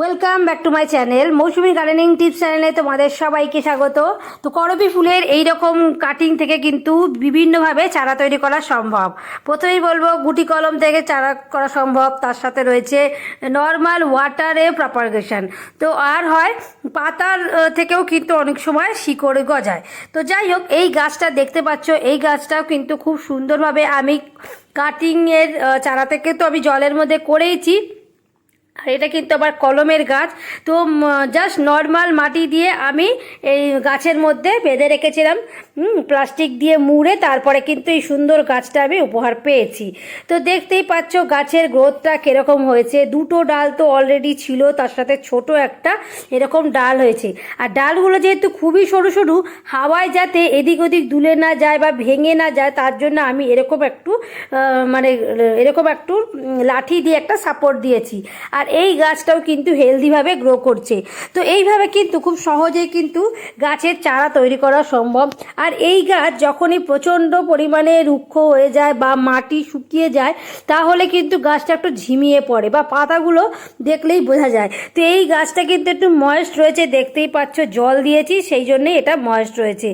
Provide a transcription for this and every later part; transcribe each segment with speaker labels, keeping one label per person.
Speaker 1: Welcome back to my channel Mousumi gardening tips চ্যানেলে তোমাদের সবাইকে স্বাগত। তো করবি ফুলের এই রকম কাটিং থেকে কিন্তু বিভিন্নভাবে চারা তৈরি করা সম্ভব। প্রথমেই বলব, গুটি কলম থেকে চারা করা সম্ভব, তার সাথে রয়েছে নর্মাল ওয়াটারে প্রপারগেশন তো আর হয়, পাতার থেকেও কিন্তু অনেক সময় শিকড় গজায়। তো যাই হোক, এই গাছটা দেখতে পাচ্ছ, এই গাছটাও কিন্তু খুব সুন্দরভাবে আমি কাটিংয়ের চারা থেকে তো আমি জলের মধ্যে করেইছি। আর এটা কিন্তু আবার কলমের গাছ। তো জাস্ট নর্মাল মাটি দিয়ে আমি এই গাছের মধ্যে বেঁধে রেখেছিলাম। প্লাস্টিক দিয়ে মুড়ে তারপরে কিন্তু এই সুন্দর গাছটা আমি উপহার পেয়েছি। তো দেখতেই পাচ্ছ গাছের গ্রোথটা কীরকম হয়েছে। দুটো ডাল তো অলরেডি ছিল, তার সাথে ছোট একটা এরকম ডাল হয়েছে। আর ডালগুলো যেহেতু খুবই সরু সরু, হাওয়ায় যাতে এদিক ওদিক দুলে না যায় বা ভেঙে না যায়, তার জন্য আমি এরকম একটু মানে এরকম একটু লাঠি দিয়ে একটা সাপোর্ট দিয়েছি। আর এই গাছটাও কিন্তু হেলদিভাবে গ্রো করছে। তো এইভাবে কিন্তু খুব সহজেই কিন্তু গাছের চারা তৈরি করা সম্ভব। আর এই গাছ যখনই প্রচণ্ড পরিমাণে রুক্ষ হয়ে যায় বা মাটি শুকিয়ে যায়, তাহলে কিন্তু গাছটা একটু ঝিমিয়ে পড়ে বা পাতাগুলো দেখলেই বোঝা যায়। তো এই গাছটা কিন্তু একটু ময়েস্ট রয়েছে, দেখতেই পাচ্ছ, জল দিয়েছি, সেই জন্যই এটা ময়েস্ট রয়েছে।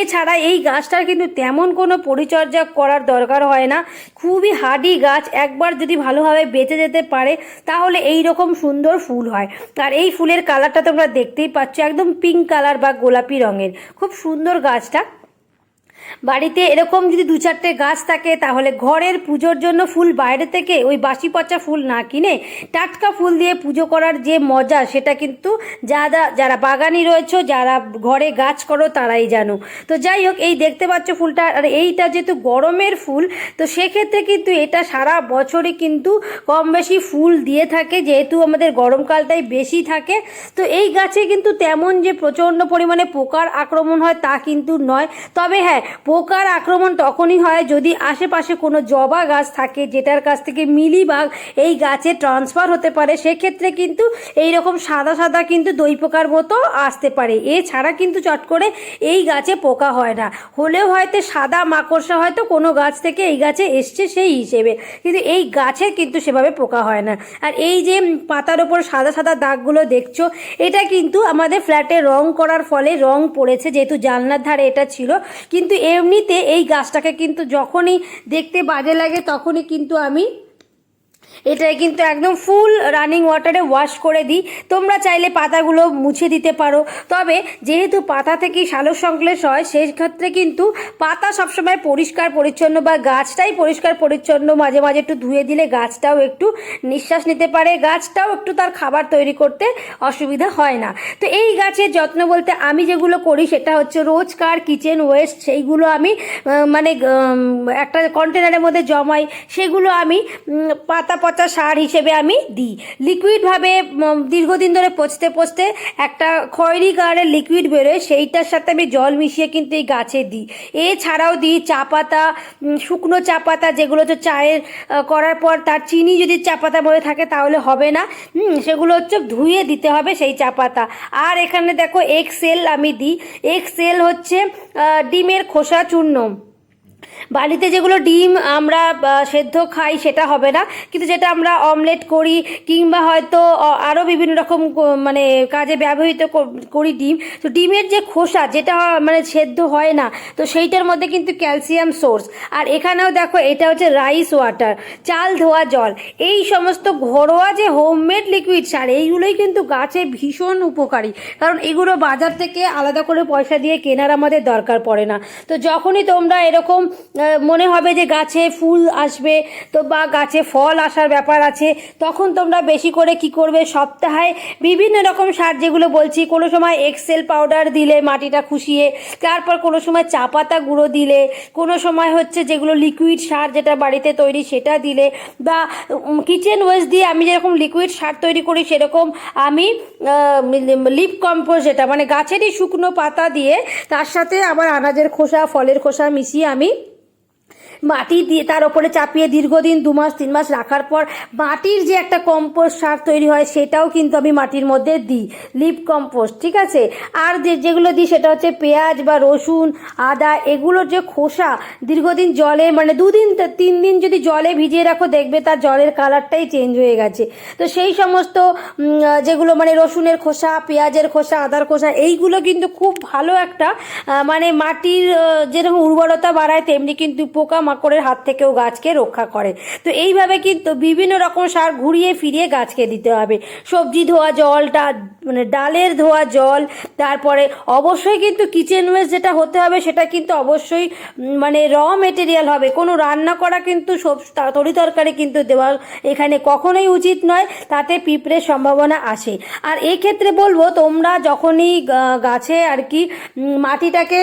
Speaker 1: এছাড়া এই গাছটার কিন্তু তেমন কোনো পরিচর্যা করার দরকার হয় না। খুবই হার্ডি গাছ, একবার যদি ভালোভাবে বেঁচে যেতে পারে, তাহলে এই রকম সুন্দর ফুল হয়। আর এই ফুলের কালারটা তোমরা দেখতেই পাচ্ছ, একদম পিঙ্ক কালার বা গোলাপি রঙের। খুব সুন্দর গাছটা। বাড়িতে এরকম যদি দু চারটে গাছ থাকে, তাহলে ঘরের পুজোর জন্য ফুল বাইরে থেকে ওই বাসি পচা ফুল না কিনে টাটকা ফুল দিয়ে পুজো করার যে মজা, সেটা কিন্তু যারা যারা বাগানি রয়েছে, যারা ঘরে গাছ করো, তারাই জানো। তো যাই হোক, এই দেখতে পাচ্ছ ফুলটা, আর এইটা যেহেতু গরমের ফুল, তো সেক্ষেত্রে কিন্তু এটা সারা বছরই কিন্তু কম বেশি ফুল দিয়ে থাকে, যেহেতু আমাদের গরমকালটাই বেশি থাকে। তো এই গাছে কিন্তু তেমন যে প্রচণ্ড পরিমাণে পোকার আক্রমণ হয়, তা কিন্তু নয়। তবে হ্যাঁ পোকার আক্রমণ তখনই হয় যদি আশেপাশে কোনো জবা গাছ থাকে, যেটার কাছ থেকে মিলিবাগ এই গাছে ট্রান্সফার হতে পারে। সেক্ষেত্রে কিন্তু এই রকম সাদা সাদা কিন্তু দই পোকার মতো আসতে পারে। এছাড়া কিন্তু চট করে এই গাছে পোকা হয় না। হলেও হয়তো সাদা মাকড়সা হয়তো কোনো গাছ থেকে এই গাছে এসছে সেই হিসেবে। কিন্তু এই গাছে কিন্তু সেভাবে পোকা হয় না। আর এই যে পাতার ওপর সাদা সাদা দাগগুলো দেখছ, এটা কিন্তু আমাদের ফ্ল্যাটে রং করার ফলে রং পড়েছে, যেহেতু জানলার ধারে এটা ছিল। কিন্তু এমনিতে এই গাছটাকে কিন্তু যখনই দেখতে বাজে লাগে তখনই কিন্তু আমি এটাই কিন্তু একদম ফুল রানিং ওয়াটারে ওয়াশ করে দিই। তোমরা চাইলে পাতাগুলো মুছে দিতে পারো। তবে যেহেতু পাতা থেকেই সালোক সংশ্লেষ হয় সেই ক্ষেত্রে কিন্তু পাতা সবসময় পরিষ্কার পরিচ্ছন্ন বা গাছটাই পরিষ্কার পরিচ্ছন্ন। মাঝে মাঝে একটু ধুয়ে দিলে গাছটাও একটু নিঃশ্বাস নিতে পারে। গাছটাও একটু তার খাবার তৈরি করতে অসুবিধা হয় না। তো এই গাছের যত্ন বলতে আমি যেগুলো করি, সেটা হচ্ছে রোজকার কিচেন ওয়েস্ট সেইগুলো আমি মানে একটা কন্টেনারের মধ্যে জমাই। সেগুলো আমি পাতা পচা সার হিসেবে আমি দিই। লিকুইডভাবে দীর্ঘদিন ধরে পচতে পচতে একটা খয়েরি কালারের লিকুইড বেরোয়, সেইটার সাথে আমি জল মিশিয়ে কিন্তু এই গাছে দিই। এছাড়াও দিই চা পাতা শুকনো চা পাতা, যেগুলো হচ্ছে চায়ের করার পর তার চিনি যদি চা পাতা মধ্যে থাকে তাহলে হবে না। সেগুলো হচ্ছে ধুয়ে দিতে হবে সেই চা পাতা। আর এখানে দেখো এক্সেল আমি দিই। এক্সেল হচ্ছে ডিমের খোসা চূর্ণ বাড়িতে যেগুলো ডিম আমরা সেদ্ধ খাই সেটা হবে না। কিন্তু যেটা আমরা অমলেট করি, কিংবা হয়তো আরও বিভিন্ন রকম মানে কাজে ব্যবহৃত করি ডিম। তো ডিমের যে খোসা, যেটা মানে সেদ্ধ হয় না, তো সেইটার মধ্যে কিন্তু ক্যালসিয়াম সোর্স। আর এখানেও দেখো, এটা হচ্ছে রাইস ওয়াটার চাল ধোয়া জল। এই সমস্ত ঘরোয়া যে হোমমেড লিকুইড সার, এইগুলোই কিন্তু গাছে ভীষণ উপকারী। কারণ এগুলো বাজার থেকে আলাদা করে পয়সা দিয়ে কেনার আমাদের দরকার পড়ে না। তো যখনই তোমরা এরকম মনে হবে যে গাছে ফুল আসবে, তো বা গাছে ফল আসার ব্যাপার আছে। তখন তোমরা বেশি করে কি করবে? সপ্তাহে বিভিন্ন রকম সার যেগুলো বলছি, কোনো সময় এক্সেল পাউডার দিলে মাটিটা খুশিয়ে, তারপর কোনো সময় চা পাতা গুঁড়ো দিলে, কোনো সময় হচ্ছে যেগুলো লিকুইড সার যেটা বাড়িতে তৈরি সেটা দিলে, বা কিচেন ওয়েস্ট দিয়ে আমি যেরকম লিকুইড সার তৈরি করি সেরকম আমি লিপ কম্পোস্ট যেটা মানে গাছেরই শুকনো পাতা দিয়ে তার সাথে আবার আনাজের খোসা, ফলের খোসা মিশিয়ে আমি মাটি দিয়ে তার ওপরে চাপিয়ে দীর্ঘদিন দু মাস, তিন মাস রাখার পর মাটির যে একটা কম্পোস্ট সার তৈরি হয় সেটাও কিন্তু আমি মাটির মধ্যে দিই লিপ কম্পোস্ট ঠিক আছে? আর যে যেগুলো দিই সেটা হচ্ছে পেঁয়াজ বা রসুন, আদা এগুলোর যে খোসা, দীর্ঘদিন জলে মানে দুদিন তিন দিন যদি জলে ভিজিয়ে রাখো দেখবে তার জলের কালারটাই চেঞ্জ হয়ে গেছে। তো সেই সমস্ত যেগুলো মানে রসুনের খোসা, পেঁয়াজের খোসা, আদার খোসা, এইগুলো কিন্তু খুব ভালো একটা মানে মাটির যেরকম উর্বরতা বাড়ায়, তেমনি কিন্তু পোকা মাকড়ের হাত থেকেও গাছকে রক্ষা করে। তো এইভাবে কিন্তু বিভিন্ন রকম সার ঘুরিয়ে ফিরিয়ে গাছকে দিতে হবে। সবজি ধোয়া জলটা মানে ডালের ধোয়া জল, তারপরে অবশ্যই কিন্তু কিচেন ওয়েস্ট যেটা হতে হবে সেটা কিন্তু অবশ্যই মানে র মেটেরিয়াল হবে। কোনো রান্না করা কিন্তু সব তরি তরকারি কিন্তু দেওয়া এখানে কখনোই উচিত নয়, তাতে পিঁপড়ের সম্ভাবনা আসে আর ক্ষেত্রে বলব, তোমরা যখনই গাছে আর কি মাটিটাকে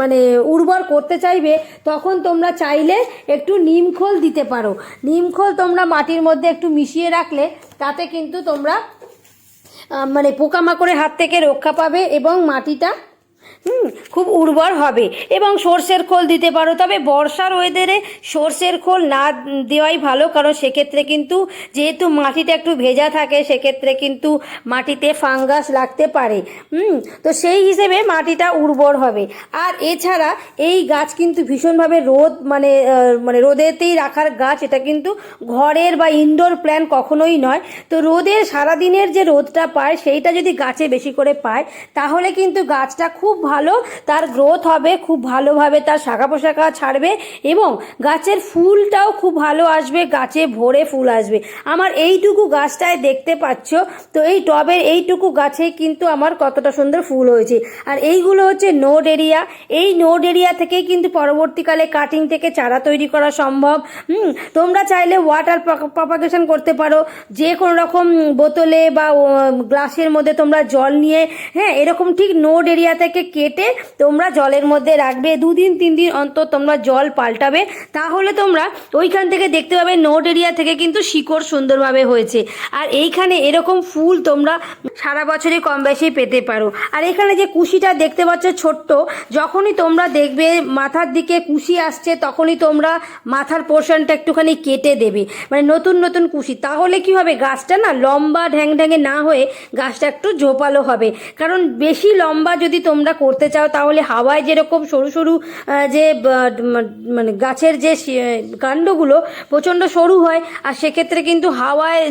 Speaker 1: মানে উর্বর করতে চাইবে, তখন তোমরা চাইলে একটু নিমখোল দিতে পারো। নিমখোল তোমরা মাটির মধ্যে একটু মিশিয়ে রাখলে তাতে কিন্তু তোমরা মানে পোকামাকড়ের হাত থেকে রক্ষা পাবে এবং মাটিটা হুম, খুব উর্বর হবে এবং সর্ষের খোল দিতে পারো। তবে বর্ষার ওয়েদারে সর্ষের খোল না দেওয়াই ভালো, কারণ সেক্ষেত্রে কিন্তু যেহেতু মাটিটা একটু ভেজা থাকে, সেক্ষেত্রে কিন্তু মাটিতে ফাঙ্গাস লাগতে পারে। হুম, তো সেই হিসেবে মাটিটা উর্বর হবে। আর এছাড়া এই গাছ কিন্তু ভীষণভাবে রোদ মানে মানে রোদেতেই রাখার গাছ, এটা কিন্তু ঘরের বা ইনডোর প্ল্যান কখনোই নয়। তো রোদের সারাদিনের যে রোদটা পায়, সেইটা যদি গাছে বেশি করে পায়, তাহলে কিন্তু গাছটা খুব ভালো, তার গ্রোথ হবে, খুব ভালোভাবে তার শাখা পোশাখা ছাড়বে এবং গাছের ফুলটাও খুব ভালো আসবে, গাছে ভরে ফুল আসবে। আমার এইটুকু গাছটায় দেখতে পাচ্ছ, তো এই টবের এইটুকু গাছে কিন্তু আমার কতটা সুন্দর ফুল হয়েছে। আর এইগুলো হচ্ছে নোড এরিয়া এই নোড এরিয়া থেকেই কিন্তু পরবর্তীকালে কাটিং থেকে চারা তৈরি করা সম্ভব। হুম, তোমরা চাইলে ওয়াটার প্রপাগেশন করতে পারো, যে কোনো রকম বোতলে বা গ্লাসের মধ্যে তোমরা জল নিয়ে হ্যাঁ এরকম ঠিক নোড এরিয়া থেকে কেটে তোমরা জলের মধ্যে রাখবে, দুদিন তিন দিন অন্তর তোমরা জল পাল্টাবে। তাহলে তোমরা ওইখান থেকে দেখতে পাবে নোড এরিয়া থেকে কিন্তু শিকড় সুন্দরভাবে হয়েছে। আর এইখানে এরকম ফুল তোমরা সারা বছরই কম বেশি পেতে পারো। আর এখানে যে কুশিটা দেখতে পাচ্ছ ছোট্ট, যখনই তোমরা দেখবে মাথার দিকে কুশি আসছে, তখনই তোমরা মাথার পোর্শনটা একটুখানি কেটে দেবে। মানে নতুন নতুন কুশি। তাহলে কি হবে, গাছটা না লম্বা ঢ্যাং ঢ্যাঙে না হয়ে গাছটা একটু জোপালো হবে। কারণ বেশি লম্বা যদি তোমরা করতে চাও, তাহলে হাওয়ায় যেরকম সরু সরু যে মানে গাছের যে কাণ্ডগুলো প্রচণ্ড সরু হয়, আর সেক্ষেত্রে কিন্তু হাওয়ায়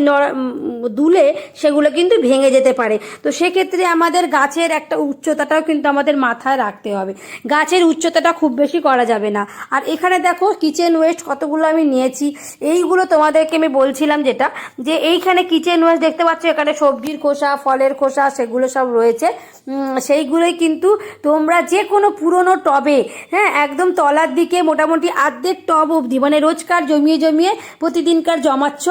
Speaker 1: দুলে সেগুলো কিন্তু ভেঙে যেতে পারে। তো সেক্ষেত্রে আমাদের গাছের একটা উচ্চতাটাও কিন্তু আমাদের মাথায় রাখতে হবে। গাছের উচ্চতাটা খুব বেশি করা যাবে না। আর এখানে দেখো, কিচেন ওয়েস্ট কতগুলো আমি নিয়েছি। এইগুলো তোমাদেরকে আমি বলছিলাম যেটা, যে এইখানে কিচেন ওয়েস্ট দেখতে পাচ্ছ, এখানে সবজির খোসা, ফলের খোসা, সেগুলো সব রয়েছে। সেইগুলোই কিন্তু তোমরা যে কোনো পুরনো টবে হ্যাঁ একদম তলার দিকে মোটামুটি আর্ধেক টব অবধি মানে রোজকার জমিয়ে জমিয়ে প্রতিদিনকার জমাচ্ছ।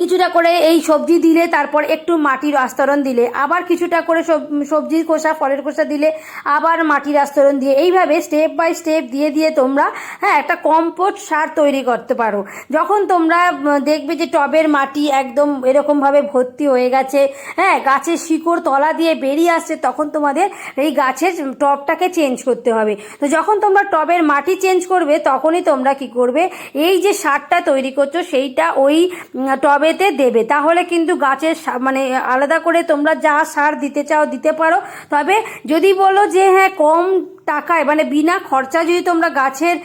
Speaker 1: কিছুটা করে এই সবজি দিলে তারপর একটু মাটির আস্তরণ দিলে আবার কিছুটা করে সব- সবজির খোসা ফলের খোসা দিলে আবার মাটির আস্তরণ দিয়ে। এইভাবে স্টেপ বাই স্টেপ দিয়ে দিয়ে তোমরা হ্যাঁ একটা কম্পোস্ট সার তৈরি করতে পারো। যখন তোমরা দেখবে যে টবের মাটি একদম এরকমভাবে ভর্তি হয়ে গেছে হ্যাঁ গাছের শিকড় তলা দিয়ে বেরিয়ে আসছে তখন তোমাদের এই গাছের টবটাকে চেঞ্জ করতে হবে। তো যখন তোমরা টবের মাটি চেঞ্জ করবে তখনই তোমরা কি করবে এই যে সারটা তৈরি করছ সেইটা ওই উম, টবেতে দেবে। তাহলে কিন্তু গাছের মানে আলাদা করে তোমরা যা সার দিতে চাও দিতে পারো। তবে যদি বলো যে হ্যাঁ কম টাকায় মানে বিনা খরচা যদি তোমরা গাছের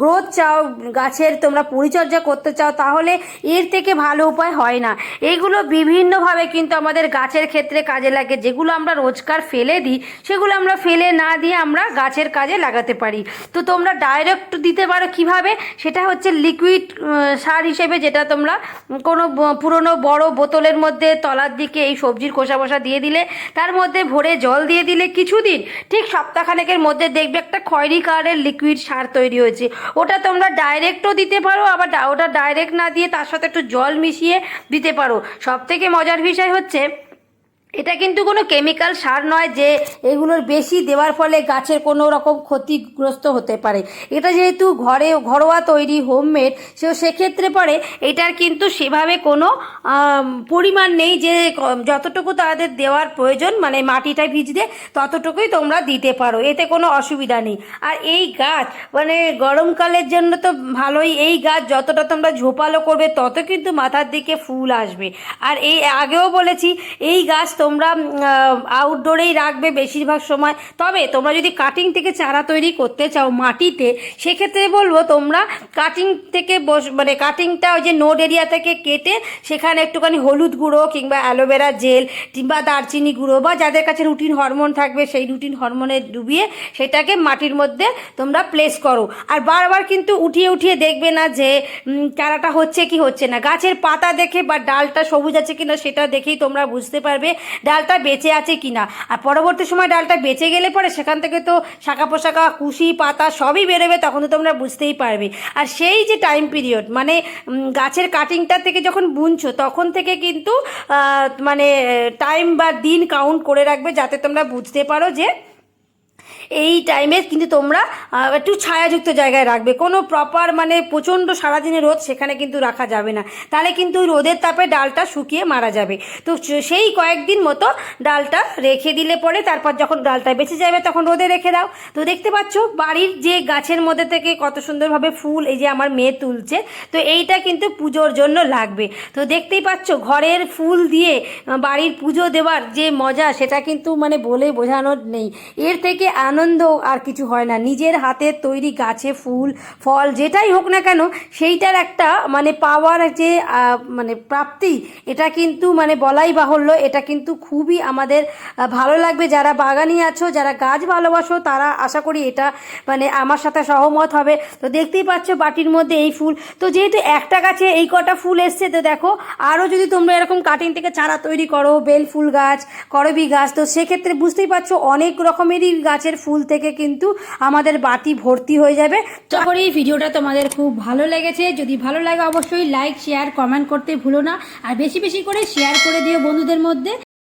Speaker 1: গ্রোথ চাও, গাছের তোমরা পরিচর্যা করতে চাও, তাহলে এর থেকে ভালো উপায় হয় না। এইগুলো বিভিন্নভাবে কিন্তু আমাদের গাছের ক্ষেত্রে কাজে লাগে। যেগুলো আমরা রোজকার ফেলে দিই, সেগুলো আমরা ফেলে না দিয়ে আমরা গাছের কাজে লাগাতে পারি। তো তোমরা ডাইরেক্ট দিতে পারো কীভাবে? সেটা হচ্ছে লিকুইড সার হিসেবে যেটা তোমরা কোনো পুরনো বড় বোতলের মধ্যে তলার দিকে এই সবজির খোসা বসা দিয়ে দিলে, তার মধ্যে ভরে জল দিয়ে দিলে কিছুদিন, ঠিক সপ্তাহখানেকের মধ্যে দেখবে একটা খয়েরি কালারের লিকুইড সার তৈরি হয়েছে। ওটা তোমরা ডাইরেক্টও দিতে পারো, আবার ওটা ডাইরেক্ট না দিয়ে তার সাথে একটু জল মিশিয়ে দিতে পারো। সব থেকে মজার বিষয় হচ্ছে এটা কিন্তু কোনো কেমিক্যাল সার নয় যে এগুলোর বেশি দেওয়ার ফলে গাছের কোনো রকম ক্ষতিগ্রস্ত হতে পারে। এটা যেহেতু ঘরে, ঘরোয়া তৈরি হোমমেড সে সেক্ষেত্রে পরে এটার কিন্তু সেভাবে কোনো পরিমাণ নেই যে যতটুকু তাদের দেওয়ার প্রয়োজন মানে মাটিটা ভিজতে ততটুকুই তোমরা দিতে পারো। এতে কোনো অসুবিধা নেই। আর এই গাছ মানে গরমকালের জন্য তো ভালোই, এই গাছ যতটা তোমরা ঝোপালো করবে, তত কিন্তু মাথার দিকে ফুল আসবে। আর এই, আগেও বলেছি, এই গাছ তোমরা আউটডোরেই রাখবে বেশিরভাগ সময়। তবে তোমরা যদি কাটিং থেকে চারা তৈরি করতে চাও মাটিতে, সেক্ষেত্রে বলব তোমরা কাটিং থেকে বস মানে কাটিংটা ওই যে নোড এরিয়া থেকে কেটে সেখানে একটুখানি হলুদ গুঁড়ো কিংবা অ্যালোভেরা জেল কিংবা দারচিনি গুঁড়ো বা যাদের কাছে রুটিন হরমোন থাকবে সেই রুটিন হরমোনে ডুবিয়ে সেটাকে মাটির মধ্যে তোমরা প্লেস করো। আর বারবার কিন্তু উঠিয়ে উঠিয়ে দেখবে না যে চারাটা হচ্ছে কি হচ্ছে না। গাছের পাতা দেখে বা ডালটা সবুজ আছে কিনা সেটা দেখেই তোমরা বুঝতে পারবে। ডালটা বেঁচে আছে কি না আর পরবর্তী সময় ডালটা বেঁচে গেলে পরে সেখান থেকে তো শাখা পোশাকা কুশি, পাতা সবই বেরোবে, তখন তো তোমরা বুঝতেই পারবে। আর সেই যে টাইম পিরিয়ড মানে গাছের কাটিংটা থেকে যখন বুনছো, তখন থেকে কিন্তু মানে টাইম বা দিন কাউন্ট করে রাখবে, যাতে তোমরা বুঝতে পারো যে এই টাইমে কিন্তু তোমরা একটু ছায়াযুক্ত জায়গায় রাখবে। কোনো প্রপার মানে প্রচণ্ড সারাদিনে রোদ সেখানে কিন্তু রাখা যাবে না। তাহলে কিন্তু রোদের তাপে ডালটা শুকিয়ে মারা যাবে। তো সেই কয়েকদিন মতো ডালটা রেখে দিলে পরে তারপর যখন ডালটা বেঁচে যাবে তখন রোদে রেখে দাও। তো দেখতে পাচ্ছ, বাড়ির যে গাছের মধ্যে থেকে কত সুন্দরভাবে ফুল এই যে আমার মেয়ে তুলছে, তো এইটা কিন্তু পুজোর জন্য লাগবে। তো দেখতেই পাচ্ছ, ঘরের ফুল দিয়ে বাড়ির পুজো দেওয়ার যে মজা সেটা কিন্তু মানে বলে বোঝানোর নেই। এর থেকে আনন্দ আর কিছু হয় না। নিজের হাতের তৈরি গাছে ফুল, ফল, যেটাই হোক না কেন, সেইটার একটা মানে পাওয়ার যে মানে প্রাপ্তি, এটা কিন্তু মানে বলাই বাহুল্য। এটা কিন্তু খুবই আমাদের ভালো লাগবে। যারা বাগানি আছো, যারা গাছ ভালোবাসো, তারা আশা করি এটা মানে আমার সাথে সহমত হবে। তো দেখতেই পাচ্ছ বাটির মধ্যে এই ফুল। তো যেহেতু একটা গাছে এই কটা ফুল এসছে, তো দেখো আরও যদি তোমরা এরকম কাটিং থেকে চারা তৈরি করো, বেল ফুল গাছ, করবি গাছ, তো সেক্ষেত্রে বুঝতেই পারছ অনেক রকমেরই গাছের ফুল থেকে কিন্তু আমাদের বাতি ভর্তি হয়ে যাবে। তো এই ভিডিওটা তোমাদের খুব ভালো লেগেছে। যদি ভালো লাগে অবশ্যই লাইক শেয়ার কমেন্ট করতে ভুলো না। আর বেশি বেশি করে শেয়ার করে দিও বন্ধুদের মধ্যে।